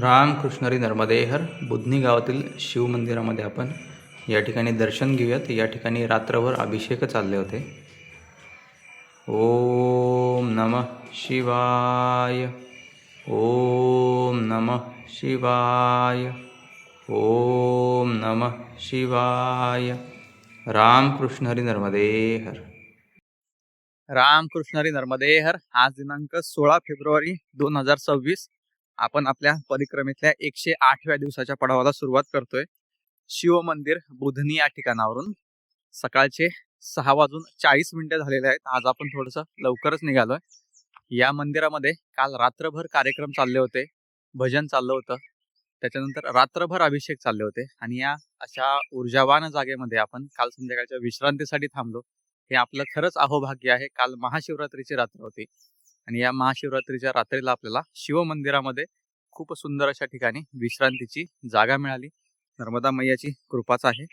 रामकृष्णरी नर्मदेहर बुधनी गावातील शिवमंदिरामध्ये आपण या ठिकाणी दर्शन घेऊयात. या ठिकाणी रात्रभर अभिषेक चालले होते. ओम नम शिवाय. ओम नम शिवाय. ओम नम शिवाय. रामकृष्णहरी नर्मदेहर. रामकृष्णहरी नर्मदेहर आज दिनांक सोळा फेब्रुवारी दोन हजार सव्वीस. आपण आपल्या परिक्रमेतल्या एकशे आठव्या दिवसाच्या पडावाला सुरुवात करतोय. शिव मंदिर बुधनी या ठिकाणावरून. सकाळचे सहा वाजून चाळीस मिनिटं झालेले आहेत. आज आपण थोडस लवकरच निघालोय. या मंदिरामध्ये काल रात्रभर कार्यक्रम चालले होते. भजन चाललं होतं. त्याच्यानंतर रात्रभर अभिषेक चालले होते. आणि या अशा ऊर्जावान जागेमध्ये आपण काल संध्याकाळच्या विश्रांतीसाठी थांबलो. हे आपलं खरंच अहोभाग्य आहे. काल महाशिवरात्रीची रात्र होती. आणि या महाशिवरात्रीच्या रात्रीला आपल्याला शिव मंदिरामध्ये खूप सुंदर अशा ठिकाणी विश्रांतीची जागा मिळाली. नर्मदा मैयाची कृपाच आहे.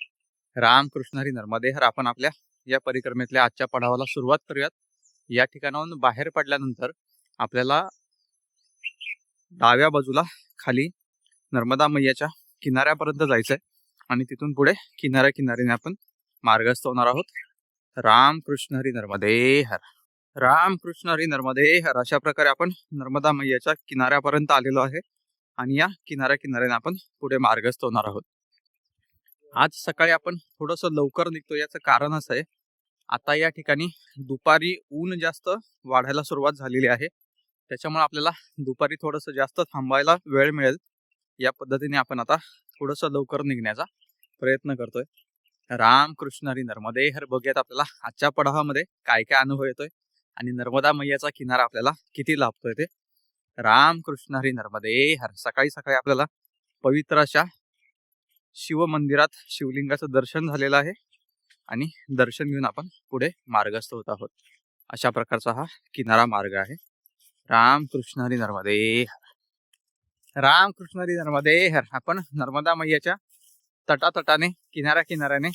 रामकृष्ण नर्मदे नर्मदेहर आपण आपल्या या परिक्रमेतल्या आजच्या पडावाला सुरुवात करूयात. या ठिकाणाहून बाहेर पडल्यानंतर आपल्याला डाव्या बाजूला खाली नर्मदा मैयाच्या किनाऱ्यापर्यंत जायचंय आणि तिथून पुढे किनाऱ्या किनाऱ्याने आपण मार्गस्थ होणार आहोत. रामकृष्ण हरी नर्मदेहर. रामकृष्ण हरी नर्मदेहर अशा प्रकारे आपण नर्मदा मैयाच्या किनाऱ्यापर्यंत आलेलो आहे. आणि या किनाऱ्या किनाऱ्याने आपण पुढे मार्गस्थ होणार आहोत. आज सकाळी आपण थोडस लवकर निघतो याचं कारण असं आहे. आता या ठिकाणी दुपारी ऊन जास्त वाढायला सुरुवात झालेली आहे. त्याच्यामुळे आपल्याला दुपारी थोडस जास्त थांबायला वेळ मिळेल. या पद्धतीने आपण आता थोडस लवकर निघण्याचा प्रयत्न करतोय. रामकृष्ण हरी नर्मदे हर बघूयात आपल्याला आजच्या पडावामध्ये काय काय अनुभव येतोय. आणि नर्मदा मैयाचा किनारा आपल्याला किती लाभतोय ते? रामकृष्ण हरी नर्मदे हर सकाळी सकाळी आपल्याला पवित्र अशा शिव मंदिरात शिवलिंगाचं दर्शन झालेलं आहे आणि दर्शन घेऊन आपण पुढे मार्गस्थ होत आहोत. अशा प्रकारचा हा किनारा मार्ग आहे. रामकृष्ण हरी नर्मदे हर. रामकृष्ण हरी नर्मदे हर. आपण नर्मदा मैयाच्या तटातटाने किनाऱ्या किनाऱ्याने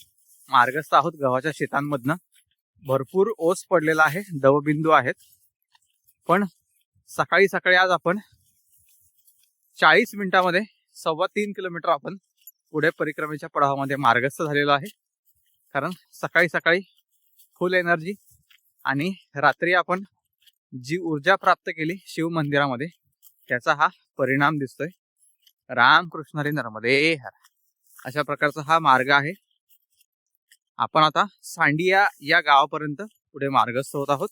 मार्गस्थ आहोत गव्हाच्या शेतांमधनं. भरपूर ओस पडलेला आहे दवबिंदू आहेत. पण सकाळी सकाळी आज आपण चाळीस मिनिटामध्ये सव्वा तीन किलोमीटर आपण पुढे परिक्रमेच्या पडावामध्ये मार्गस्थ झालेलो आहे. कारण सकाळी सकाळी फुल एनर्जी आणि रात्री आपण जी ऊर्जा प्राप्त केली शिव मंदिरामध्ये त्याचा हा परिणाम दिसतोय. रामकृष्ण हरी नर्मदे हर. अशा प्रकारचा हा मार्ग आहे. आपण आता सांडिया या गावापर्यंत पुढे मार्गस्थ होत आहोत.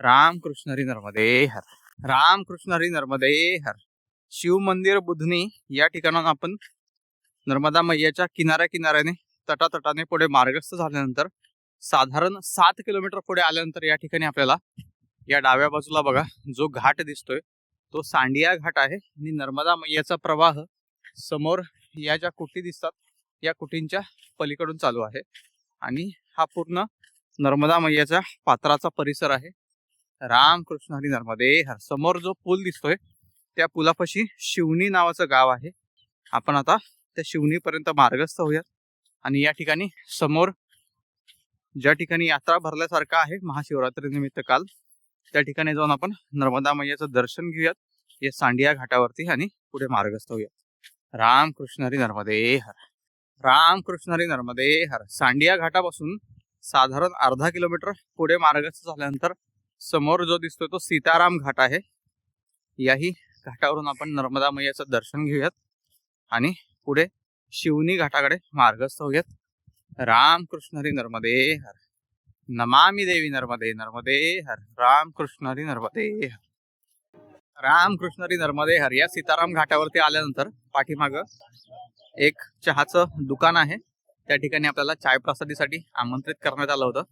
रामकृष्ण हरी नर्मदे हर. रामकृष्ण हरी नर्मदे हर. शिव मंदिर बुधनी या ठिकाणाहून आपण नर्मदा मैयाच्या किनाऱ्या किनाऱ्याने तटातटाने पुढे मार्गस्थ झाल्यानंतर साधारण सात किलोमीटर पुढे आल्यानंतर या ठिकाणी आपल्याला या डाव्या बाजूला बघा जो घाट दिसतोय तो सांडिया घाट आहे आणि नर्मदा मैयाचा प्रवाह समोर या ज्या कुटी दिसतात या कुटींच्या पलीकडून चालू आहे. आणि हा पूर्ण नर्मदा मैयाच्या पात्राचा परिसर आहे. रामकृष्ण हरी नर्मदे हर समोर जो पूल दिसतोय त्या पुलापाशी शिवनी नावाचं गाव आहे. आपण आता त्या शिवणीपर्यंत मार्गस्थ होऊयात. आणि या ठिकाणी समोर ज्या ठिकाणी यात्रा भरल्यासारखा आहे महाशिवरात्री निमित्त काल त्या ठिकाणी जाऊन आपण नर्मदा मैयाचं दर्शन घेऊयात. या सांडिया घाटावरती आणि पुढे मार्गस्थ होऊयात. रामकृष्ण हरी नर्मदे हर रामकृष्ण हरी नर्मदे हर सांडिया घाटापासून साधारण अर्धा किलोमीटर पुढे मार्गस्थ झाल्यानंतर समोर जो दिसतोय तो सीताराम घाट आहे. याही घाटावरून आपण नर्मदा मैयाचं दर्शन घेऊयात आणि पुढे शिवनी घाटाकडे मार्गस्थ होऊयात. रामकृष्ण हरी नर्मदे हर नमामि देवी नर्मदे नर्मदे हर रामकृष्ण हरी नर्मदे हर रामकृष्ण हरी नर्मदे हर या सीताराम घाटावरती आल्यानंतर पाठीमाग एक चहाचं दुकान आहे. त्या ठिकाणी आपल्याला चाय प्रसादीसाठी आमंत्रित करण्यात आलं होतं.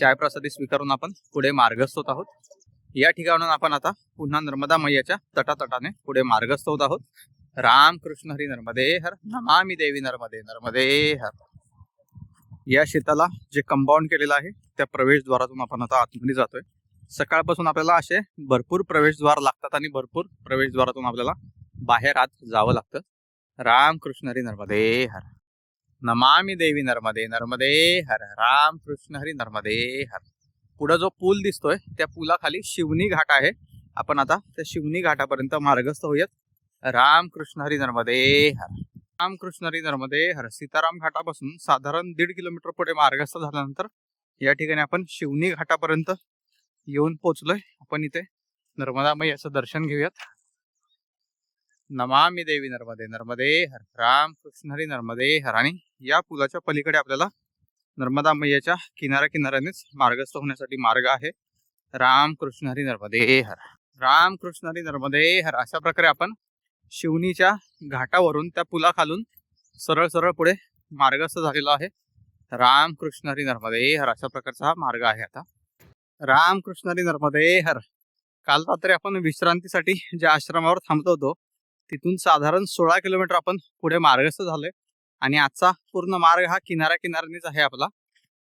चाय प्रसादी स्वीकारून आपण पुढे मार्गस्थ होत आहोत. या ठिकाणून आपण आता पुन्हा नर्मदा मैयाच्या तटातटाने पुढे मार्गस्थ होत आहोत. राम कृष्ण हरी नर्मदे हर नमामी देवी नर्मदे नर्मदे हर. या शेताला जे कंपाऊंड केलेलं आहे त्या प्रवेशद्वारातून आपण आता आतमध्ये जातोय. सकाळपासून आपल्याला असे भरपूर प्रवेशद्वार लागतात आणि भरपूर प्रवेशद्वारातून आपल्याला बाहेर आत जावं लागतं. रामकृष्ण हरी नर्मदे हर। नमामि देवी नर्मदे नर्मदे हर। रामकृष्ण हरी नर्मदे हर। पुढं जो पूल दिसतोय त्या पुलाखाली शिवनी घाट आहे. आपण आता त्या शिवनी घाटापर्यंत मार्गस्थ होऊयात. रामकृष्ण हरी नर्मदे हर। रामकृष्ण हरी नर्मदे हर। सीताराम घाटापासून साधारण दीड किलोमीटर पुढे मार्गस्थ झाल्यानंतर या ठिकाणी आपण शिवनी घाटापर्यंत येऊन पोचलोय आपण इथे नर्मदा याचं दर्शन घेऊयात. नमामि देवी नर्मदे नर्मदे हर रामकृष्ण हरी नर्मदे हर आणि या पुलाच्या पलीकडे आपल्याला नर्मदा मैयाच्या किनाऱ्या किनाऱ्यानेच मार्गस्थ होण्यासाठी मार्ग आहे. रामकृष्ण हरी नर्मदे हर. रामकृष्ण हरी नर्मदे हर. अशा प्रकारे आपण शिवनीच्या घाटावरून त्या पुलाखालून सरळ सरळ पुढे मार्गस्थ झालेला आहे. रामकृष्ण हरी नर्मदे हर. अशा प्रकारचा हा मार्ग आहे आता. रामकृष्ण हरी नर्मदे हर. काल रात्री आपण विश्रांतीसाठी ज्या आश्रमावर थांबतो होतो तिथून साधारण सोळा किलोमीटर आपण पुढे मार्गस्थ झालोय. आणि आजचा पूर्ण मार्ग हा किनाऱ्या किनाऱ्यानेच आहे आपला.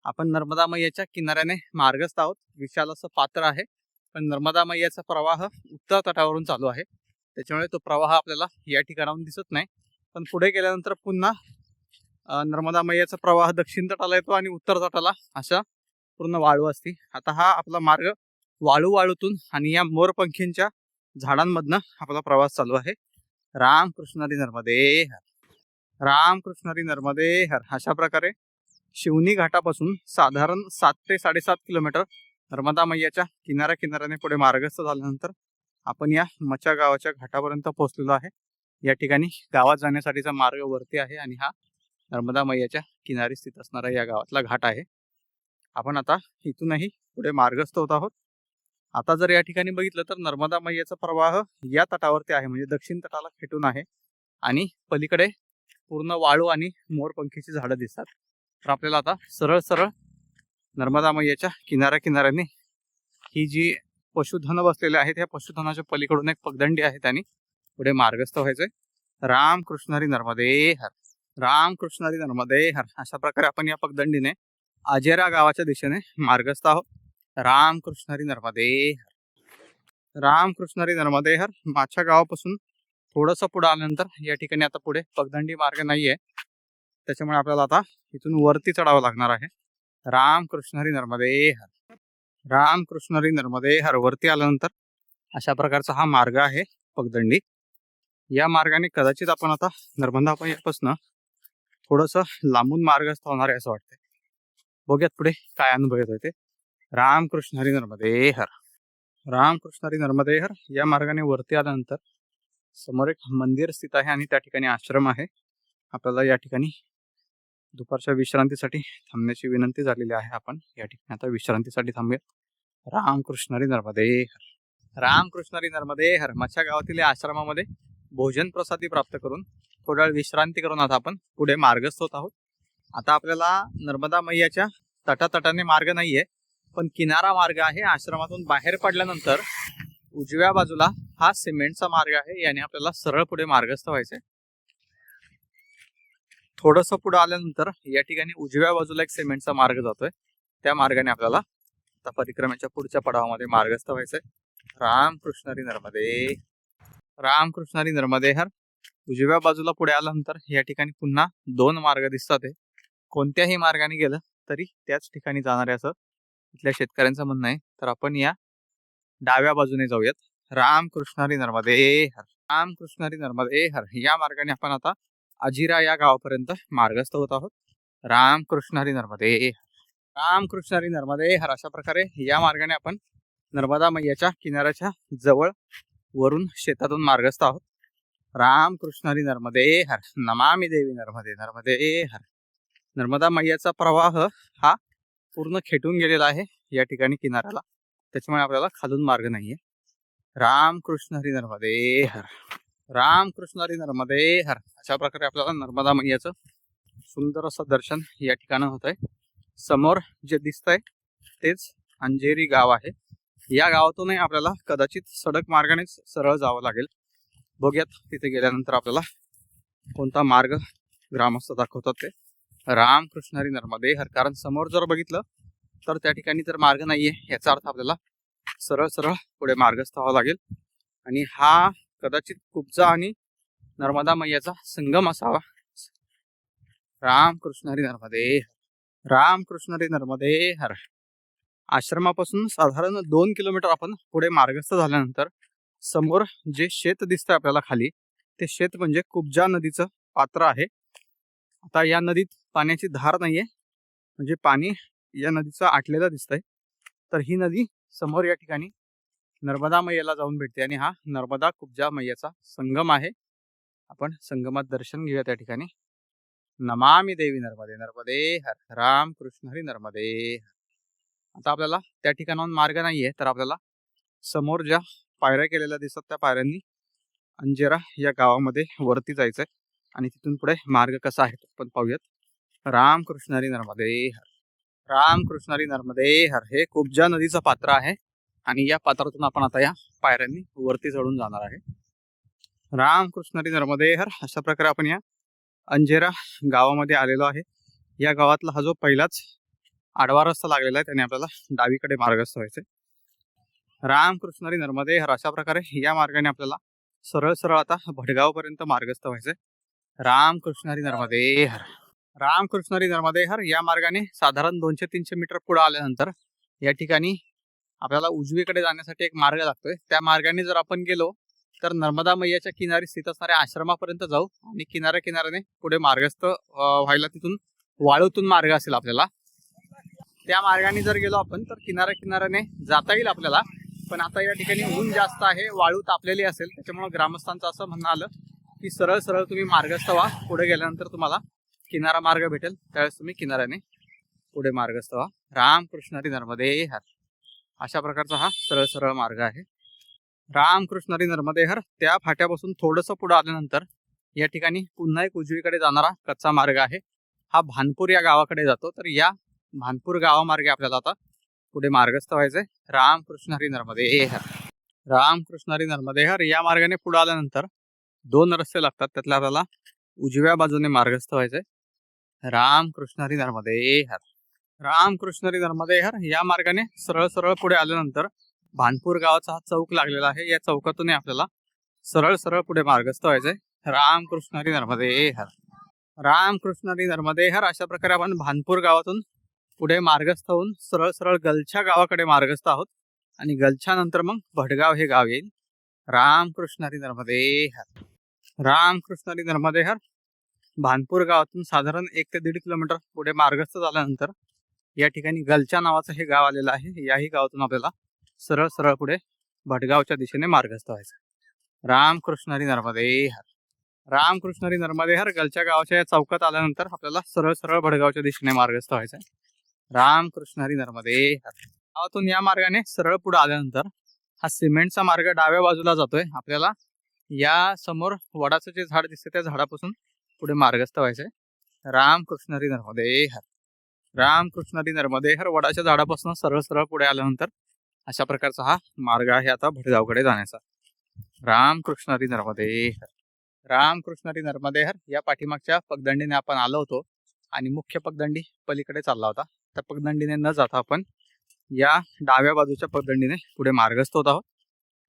आपण नर्मदा मैयाच्या किनाऱ्याने मार्गस्थ आहोत. विशाल असं पात्र आहे. पण नर्मदा मैयाचा प्रवाह उत्तर तटावरून चालू आहे. त्याच्यामुळे तो प्रवाह आपल्याला या ठिकाणाहून दिसत नाही. पण पुढे गेल्यानंतर पुन्हा नर्मदा मैयाचा प्रवाह दक्षिण तटाला येतो आणि उत्तर तटाला अशा पूर्ण वाळू असते. आता हा आपला मार्ग वाळू वाळूतून आणि या मोरपंखींच्या झाडांमधनं आपला प्रवास चालू आहे. रामकृष्ण हरी नर्मदे हर. रामकृष्ण नर्मदे हर. अशा प्रकारे शिवनी घाटापासून साधारण सात ते साडेसात किलोमीटर नर्मदा मैयाच्या किनाऱ्या किनाऱ्याने पुढे मार्गस्थ झाल्यानंतर आपण या मचा गावाच्या घाटापर्यंत पोहोचलेलो आहे. या ठिकाणी गावात जाण्यासाठीचा मार्ग वरती आहे आणि हा नर्मदा मैयाच्या किनारी स्थित असणारा या गावातला घाट आहे. आपण आता इथूनही पुढे मार्गस्थ होत आहोत. आता जर या ठिकाणी बघितलं तर नर्मदा मैयाचा प्रवाह या तटावरती आहे म्हणजे दक्षिण तटाला खेटून आहे. आणि पलीकडे पूर्ण वाळू आणि मोरपंखीची झाडं दिसतात. तर आपल्याला आता सरळ सरळ नर्मदा मैयाच्या किनाऱ्या किनाऱ्याने ही जी पशुधन बसलेले आहेत या पशुधनाच्या पलीकडून एक पगदंडी आहे त्यांनी पुढे मार्गस्थ व्हायचंय. रामकृष्ण हरी नर्मदे हर. रामकृष्ण हरी नर्मदे हर. अशा प्रकारे आपण या पगदंडीने आजेरा गावाच्या दिशेने मार्गस्थ आहोत. रामकृष्ण हरी रामकृष्णरी नर्मदेहर माझ्या नर्मदे हर. गावापासून थोडंसं पुढं आल्यानंतर या ठिकाणी आता पुढे पगदंडी मार्ग नाहीये. त्याच्यामुळे आपल्याला आता इथून वरती चढावं लागणार आहे. रामकृष्णरी हरी रामकृष्णरी नर्मदेहर रामकृष्ण हरी नर्मदे हर. वरती आल्यानंतर अशा प्रकारचा हा मार्ग आहे पगदंडी. या मार्गाने कदाचित आपण आता नर्मदा पासून थोडस लांबून मार्गस्थ होणार आहे असं वाटतंय. बघूयात पुढे काय अनुभव येतोय ते. रामकृष्ण हरी नर्मदे हर. रामकृष्ण हरी नर्मदे हर. या मार्गाने वरती आल्यानंतर समोर एक मंदिर स्थित आहे आणि त्या ठिकाणी आश्रम आहे. आपल्याला या ठिकाणी दुपारच्या विश्रांतीसाठी थांबण्याची विनंती झालेली आहे. आपण या ठिकाणी आता विश्रांतीसाठी थांबूया. रामकृष्ण हरी नर्मदे हर. रामकृष्ण हरी नर्मदे हर. मच्छा गावातील या आश्रमामध्ये भोजन प्रसादी प्राप्त करून थोडा वेळ विश्रांती करून आता आपण पुढे मार्गस्थ होत आहोत. आता आपल्याला नर्मदा मैयाच्या तटातटाने मार्ग नाहीये. पण किनारा मार्ग आहे. आश्रमातून बाहेर पडल्यानंतर उजव्या बाजूला हा सिमेंटचा मार्ग आहे. याने आपल्याला सरळ पुढे मार्गस्थ व्हायचंय. थोडस पुढे आल्यानंतर या ठिकाणी उजव्या बाजूला एक सिमेंटचा मार्ग जातोय. त्या मार्गाने आपल्याला आता परिक्रमेच्या पुढच्या पडावामध्ये मार्गस्थ व्हायचंय. रामकृष्णरी नर्मदे. रामकृष्णरी नर्मदे हर. उजव्या बाजूला पुढे आल्यानंतर या ठिकाणी पुन्हा दोन मार्ग दिसतात कोणत्याही मार्गाने गेलं तरी त्याच ठिकाणी जाणारे असं इथल्या शेतकऱ्यांचं म्हणणं आहे तर आपण या डाव्या बाजूने जाऊयात. रामकृष्ण हरी. नर्मदे हर रामकृष्णहरी नर्मदे हर. या मार्गाने आपण आता अजिरा या गावापर्यंत मार्गस्थ होत आहोत. रामकृष्णहरी नर्मदे हर. रामकृष्ण हरी नर्मदे हर. अशा प्रकारे या मार्गाने आपण नर्मदा मैयाच्या किनाऱ्याच्या जवळ वरून शेतातून मार्गस्थ आहोत. रामकृष्ण हरी नर्मदे हर. नमामी देवी नर्मदे. नर्मदे. हर. नर्मदा मैयाचा प्रवाह हा पूर्ण खेटून गेलेला आहे या ठिकाणी किनाऱ्याला. त्याच्यामुळे आपल्याला खालून मार्ग नाहीये. रामकृष्ण हरी नर्मदे हर. रामकृष्ण हरी नर्मदे हर. अशा प्रकारे आपल्याला नर्मदा मैयाचं सुंदर असं दर्शन या ठिकाणी होत आहे समोर जे दिसतंय तेच अंजेरी गाव आहे. या गावातूनही आपल्याला कदाचित सडक मार्गानेच सरळ जावं लागेल. बघूयात तिथे गेल्यानंतर आपल्याला कोणता मार्ग ग्रामस्थ दाखवतात ते. रामकृष्ण हरी नर्मदे हर कारण समोर जर बघितलं तर त्या ठिकाणी तर मार्ग नाहीये याचा अर्थ आपल्याला सरळ सरळ पुढे मार्गस्थ व्हावा लागेल. आणि हा कदाचित कुबजा आणि नर्मदा मैयाचा संगम असावा. रामकृष्ण हरी नर्मदे रामकृष्ण हरी नर्मदे हर. आश्रमापासून साधारण दोन किलोमीटर आपण पुढे मार्गस्थ झाल्यानंतर समोर जे शेत दिसतंय आपल्याला खाली ते शेत म्हणजे कुब्जा नदीचं पात्र आहे. आता या नदीत पाण्याची धार नाहीये. म्हणजे पाणी या नदीचं आटलेलं दिसतंय. तर ही नदी समोर या ठिकाणी नर्मदा मैयाला जाऊन भेटते आणि हा नर्मदा कुब्जा मैयाचा संगम आहे. आपण संगमात दर्शन घेऊया त्या ठिकाणी. नमामि देवी नर्मदे नर्मदे हर राम कृष्ण हरी नर्मदे आता आपल्याला त्या ठिकाणाहून मार्ग नाहीये तर आपल्याला समोर ज्या पायऱ्या केलेल्या दिसतात त्या पायऱ्यांनी अंजेरा या गावामध्ये वरती जायचंय. आणि तिथून पुढे मार्ग कसा आहे तो पण पाहूयात. रामकृष्णारी नर्मदे हर. राम नर्मदे हर हे कुब्जा नदीचं पात्र आहे आणि या पात्रातून आपण आता या पायऱ्यांनी वरती चढून जाणार आहे. रामकृष्णारी नर्मदे हर अशा प्रकारे आपण या अंजेरा गावामध्ये आलेलो आहे. या गावातला हा जो पहिलाच आडवा रस्ता लागलेला आहे त्याने आपल्याला डावीकडे मार्गस्थ व्हायचे रामकृष्णारी नर्मदे हर अशा प्रकारे या मार्गाने आपल्याला सरळ सरळ आता भटगावपर्यंत मार्गस्थ मार्गस्थ व्हायचंय. राम नर्मदे हर राम नर्मदे हर या मार्गाने साधारण दोनशे तीनशे मीटर पुढे आल्यानंतर या ठिकाणी आपल्याला उजवीकडे जाण्यासाठी एक मार्ग लागतोय. त्या मार्गाने जर आपण गेलो तर नर्मदा मैयाच्या किनारी स्थित असणाऱ्या आश्रमापर्यंत जाऊ आणि किनाऱ्या किनाऱ्याने पुढे मार्गस्थ व्हायला तिथून वाळूतून मार्ग असेल आपल्याला. त्या मार्गाने जर गेलो आपण तर किनाऱ्या किनाऱ्याने जाता येईल आपल्याला. पण आता या ठिकाणी ऊन जास्त आहे वाळू तापलेली असेल त्याच्यामुळे ग्रामस्थांचं असं म्हणणं आलं की सरळ सरळ तुम्ही मार्गस्थ व्हा. पुढे गेल्यानंतर तुम्हाला किनारा मार्ग भेटेल. त्यावेळेस तुम्ही किनाऱ्याने पुढे मार्गस्थ व्हा. राम हरी नर्मदे हर अशा प्रकारचा हा सरळ सरळ मार्ग आहे. राम हरी नर्मदे हर त्या फाट्यापासून थोडंसं पुढे आल्यानंतर या ठिकाणी पुन्हा एक उजवीकडे जाणारा कच्चा मार्ग आहे. हा भानपूर या गावाकडे जातो. तर या भानपूर गावामार्गे आपल्याला आता पुढे मार्गस्थ व्हायचंय. राम हरी नर्मदे हर राम हरी नर्मदे हर या मार्गाने पुढे आल्यानंतर दोन रस्ते लागतात त्यातल्या आपल्याला उजव्या बाजूने मार्गस्थ व्हायचंय. राम नर्मदे हर. राम कृष्ण नर्मदे हर. या मार्गाने सरळ सरळ पुढे आल्यानंतर भानपूर गावाचा हा चौक लागलेला आहे. या चौकातून आपल्याला सरळ सरळ पुढे मार्गस्थ व्हायचंय. राम नर्मदे हर. राम नर्मदे हर. अशा प्रकारे आपण भानपूर गावातून पुढे मार्गस्थ होऊन सरळ सरळ गलछा गावाकडे मार्गस्थ आहोत. आणि गलछा नंतर मग भडगाव हे गाव येईल. राम हरी नर्मदे हर. राम कृष्ण नर्मदे हर भानपूर गावातून साधारण एक ते दीड किलोमीटर पुढे मार्गस्थ झाल्यानंतर या ठिकाणी गलचा नावाचं हे गाव आलेलं आहे. याही गावातून आपल्याला सरळ सरळ पुढे भटगावच्या दिशेने मार्गस्थ व्हायचं राम कृष्ण हरी नर्मदे हर राम नर्मदे हर गलच्या गावाच्या या चौकात आल्यानंतर आपल्याला सरळ सरळ भडगावच्या दिशेने मार्गस्थ व्हायचं राम कृष्ण नर्मदे हर गावातून या मार्गाने सरळ पुढे आल्यानंतर हा सिमेंटचा मार्ग डाव्या बाजूला जातोय. आपल्याला या समोर वडाचं जे झाड दिसतं त्या झाडापासून पुढे मार्गस्थ व्हायचंय. राम कृष्ण नर्मदे हर राम नर्मदे हर वडाच्या झाडापासून सरळ सरळ पुढे आल्यानंतर अशा प्रकारचा हा मार्ग आहे आता भटगावकडे जाण्याचा. राम कृष्ण नर्मदे हर राम कृष्ण नर्मदे हर या पाठीमागच्या पगदंडीने आपण आलो होतो आणि मुख्य पगदंडी पलीकडे चालला होता. त्या पगदंडीने न जाता आपण या डाव्या बाजूच्या पगदंडीने पुढे मार्गस्थ होत आहोत.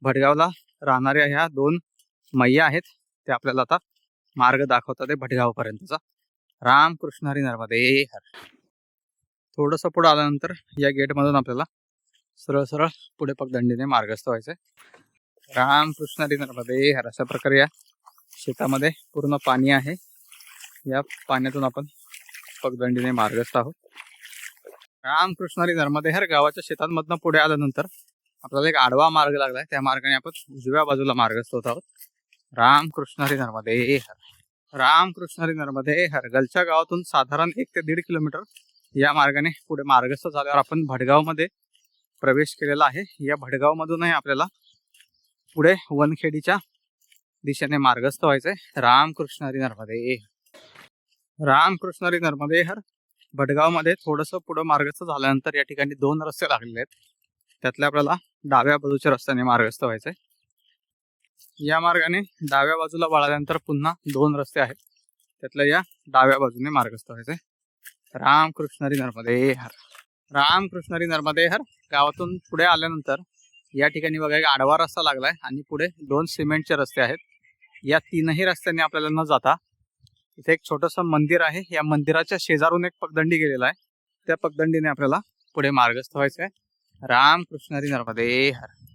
भटगावला राहणाऱ्या ह्या दोन मैया आहेत. ते आपल्याला आता मार्ग दाखवतात आहे भटगावपर्यंतचा. राम कृष्ण हरी नर्मदे हर. थोडंसं पुढे आल्यानंतर या गेटमधून आपल्याला सरळ सरळ पुढे पगदंडीने मार्गस्थ व्हायचंय राम कृष्ण हरी नर्मदे हर. अशा प्रकारे या शेतामध्ये पूर्ण पाणी आहे. या पाण्यातून आपण पगदंडीने मार्गस्थ आहोत. राम कृष्ण हरी नर्मदे हर. गावाच्या शेतांमधनं पुढे आल्यानंतर आपल्याला एक आडवा मार्ग लागलाय त्या मार्गाने आपण उजव्या बाजूला मार्गस्थ होत आहोत. राम हरी नर्मदे हर राम हरी. नर्मदे हर गलच्या गावातून साधारण एक ते दीड किलोमीटर या मार्गाने पुढे मार्गस्थ झाल्यावर आपण भडगावमध्ये प्रवेश केलेला आहे. या भडगावमधूनही आपल्याला पुढे वनखेडीच्या दिशेने मार्गस्थ व्हायचंय. राम हरी. नर्मदे राम हरी नर्मदे हर. भडगावमध्ये थोडंसं पुढं मार्गस्थ झाल्यानंतर या ठिकाणी दोन रस्ते लागलेले आहेत. त्यातल्या आपल्याला डाव्या बाजूच्या रस्त्याने मार्गस्थ व्हायचंय. या मार्गाने डाव्या बाजूला वळाल्यानंतर पुन्हा दोन रस्ते आहेत. त्यातल्या या डाव्या बाजूने मार्गस्थ व्हायचंय. राम नर्मदे हर. रामकृष्णरी नर्मदे हर. गावातून पुढे आल्यानंतर या ठिकाणी बघा एक आडवा रस्ता लागलाय आणि पुढे दोन सिमेंटचे रस्ते आहेत. या तीनही रस्त्यांनी आपल्याला न जाता इथे एक छोटस मंदिर आहे. या मंदिराच्या शेजारून एक पगदंडी गेलेला आहे. त्या पगदंडीने आपल्याला पुढे मार्गस्थ व्हायचं आहे राम नर्मदे हर.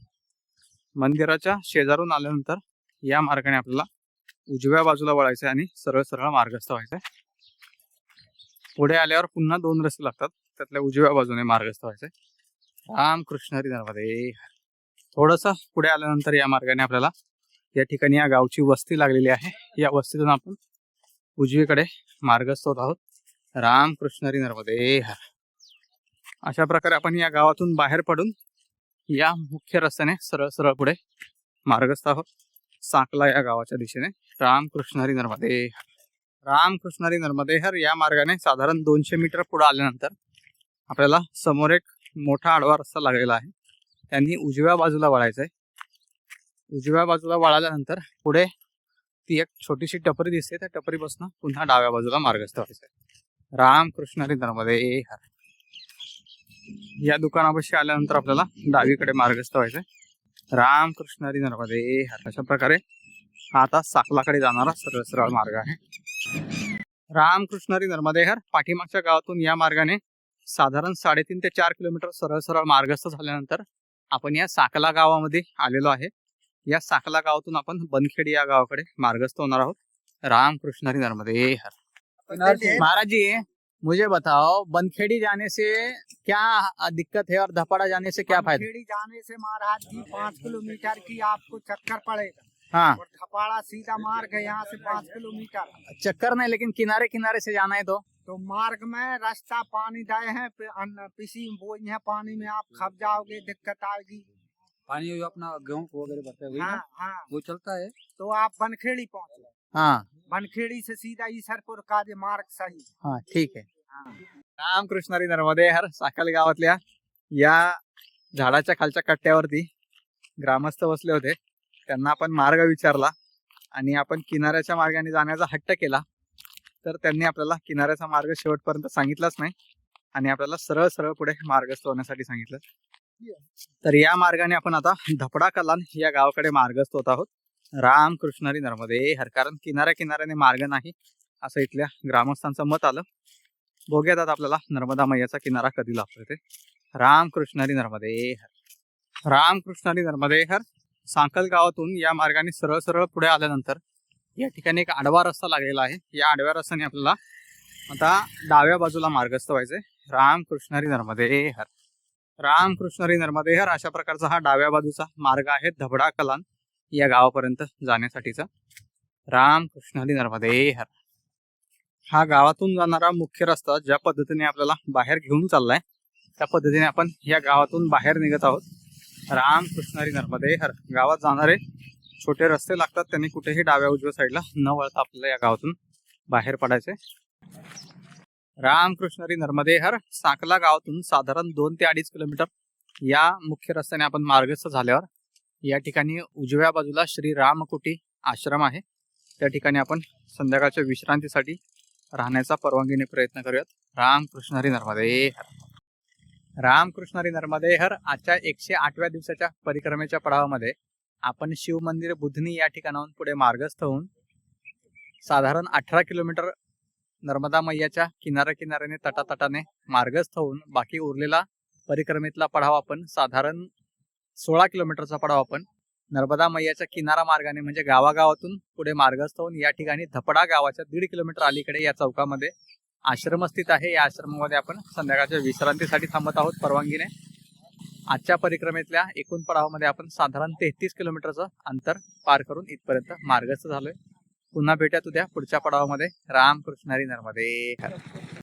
मंदिराच्या शेजारून आल्यानंतर या मार्गाने आपल्याला उजव्या बाजूला वळायचं आणि सरळ सरळ मार्गस्थ व्हायचं पुढे आल्यावर पुन्हा दोन रस्ते लागतात. त्यातल्या उजव्या बाजूने मार्गस्थ व्हायचं राम कृष्ण नर्मदे थोडस पुढे आल्यानंतर या मार्गाने आपल्याला या ठिकाणी या गावची वस्ती लागलेली आहे. या वस्तीतून आपण उजवीकडे मार्गस्थ होत आहोत. राम कृष्ण नर्मदे हर अशा प्रकारे आपण या गावातून बाहेर पडून या मुख्य रस्त्याने सरळ सरळ पुढे मार्गस्थ आहोत. साकला या गावाच्या दिशेने. राम हरी नर्मदे हर. राम हरी नर्मदे हर या मार्गाने साधारण दोनशे मीटर पुढे आल्यानंतर आपल्याला समोर एक मोठा आडवा रस्ता लागलेला आहे. त्यांनी उजव्या बाजूला वळायचं आहे उजव्या बाजूला वळाल्यानंतर पुढे ती एक छोटीशी टपरी दिसते. त्या टपरीपासून पुन्हा डाव्या बाजूला मार्गस्थ व्हायचं आहे राम हरी नर्मदे हर या दुकानापाशी आल्यानंतर आपल्याला डावीकडे मार्गस्थ व्हायचंय. राम कृष्ण हरी नर्मदे हर अशा प्रकारे हा आता साकलाकडे जाणारा सरळ सरळ मार्ग आहे. राम कृष्ण हरी नर्मदे हर पाठीमागच्या गावातून या मार्गाने साधारण साडेतीन ते चार किलोमीटर सरळ सरळ मार्गस्थ झाल्यानंतर आपण या साकला गावामध्ये आलेलो आहे. या साकला गावातून आपण बनखेडी या गावाकडे मार्गस्थ होणार आहोत. राम कृष्ण हरी नर्मदे हर महाराज जी मुझे बताओ बनखेड़ी जाने से क्या दिक्कत है और धपाड़ा जाने से क्या फ़ायदा? खेड़ी जाने से महाराज जी पाँच किलोमीटर की आपको चक्कर पड़ेगा। हाँ। और थपाड़ा सीधा मार्ग है यहाँ से पाँच किलोमीटर। चक्कर नहीं लेकिन किनारे किनारे से जाना है तो? तो मार्ग में रास्ता पानी दाए है पिसी बोई है पानी में आप खप जाओगे दिक्कत आएगी। पानी अपना गेहूँ वगैरह भरता है वही हाँ हाँ। वो चलता है? तो आप बनखेड़ी पहुँच। हाँ। बनखेड़ी से सीधा ईसरपुर का जे मार्ग सही हाँ ठीक है. हाँ राम कृष्णारी नर्मदे हर साकल गावातल्या या झाडाच्या खालच्या कट्ट्यावरती ग्रामस्थ बसले होते. त्यांना आपण मार्ग विचारला आणि आपण किनाऱ्याच्या मार्गाने जाण्याचा हट्ट केला. तर त्यांनी आपल्याला किनाऱ्याचा मार्ग शेवटपर्यंत सांगितलाच नाही आणि आपल्याला सरळ सरळ पुढे मार्गस्थ होण्यासाठी सांगितलं. तर या मार्गाने आपण आता धपडा कलान या गावाकडे मार्गस्थ होत आहोत. राम कृष्णारी नर्मदे हर कारण किनाऱ्या किनाऱ्याने मार्ग नाही असं इथल्या ग्रामस्थांचं मत आलं. बघूयात आता आपल्याला नर्मदा मैयाचा किनारा कधी लागतोय ते. राम कृष्णारी नर्मदे हर राम कृष्णारी नर्मदे हर सांकल गावातून या मार्गाने सरळ सरळ पुढे आल्यानंतर या ठिकाणी एक आडवा रस्ता लागलेला आहे. या आडव्या रस्त्याने आपल्याला आता डाव्या बाजूला मार्गस्थ व्हायचंय. राम कृष्णारी नर्मदे हर राम कृष्णारी नर्मदे हर अशा प्रकारचा हा डाव्या बाजूचा मार्ग आहे धबडा कलान. या गावापर्यंत जाण्यासाठीचा. राम कृष्णारी नर्मदे हर. हा गावातून जाणारा मुख्य रस्ता ज्या पद्धतीने आपल्याला बाहेर घेऊन चाललाय त्या पद्धतीने आपण या गावातून बाहेर निघत आहोत. राम कृष्णारी नर्मदे हर. गावात जाणारे छोटे रस्ते लागतात त्यांनी कुठेही डाव्या उजव्या साईडला न वळता आपल्याला या गावातून बाहेर पडायचे राम कृष्णारी नर्मदे हर. साकला गावातून साधारण दोन ते अडीच किलोमीटर या मुख्य रस्त्याने आपण मार्गस्थ झाल्यावर या ठिकाणी उजव्या बाजूला श्री रामकुटी आश्रम आहे. त्या ठिकाणी आपण संध्याकाळच्या विश्रांतीसाठी राहण्याचा परवानगीने प्रयत्न करूयात. राम कृष्ण हरी नर्मदे हर राम हरी नर्मदे हर आजच्या एकशे आठव्या दिवसाच्या परिक्रमेच्या पडावामध्ये आपण शिव मंदिर बुधनी या ठिकाणाहून पुढे मार्गस्थ होऊन साधारण अठरा किलोमीटर नर्मदा मैयाच्या किनाऱ्या किनाऱ्याने तटातटाने मार्गस्थ होऊन बाकी उरलेला परिक्रमेतला पडाव आपण साधारण सोळा किलोमीटरचा पडाव आपण. नर्मदा मैयाच्या किनारा मार्गाने म्हणजे गावागावातून पुढे मार्गस्थ होऊन या ठिकाणी धपडा गावाच्या दीड किलोमीटर अलीकडे या चौकामध्ये आश्रम स्थित आहे. या आश्रमामध्ये आपण संध्याकाळच्या विश्रांतीसाठी थांबत आहोत परवानगीने. आजच्या परिक्रमेतल्या एकूण पडावामध्ये आपण साधारण तेहतीस किलोमीटरचं अंतर पार करून इथपर्यंत मार्गस्थ झालोय. पुन्हा भेटत उद्या पुढच्या पडावामध्ये. राम कृष्णारी नर्मदे.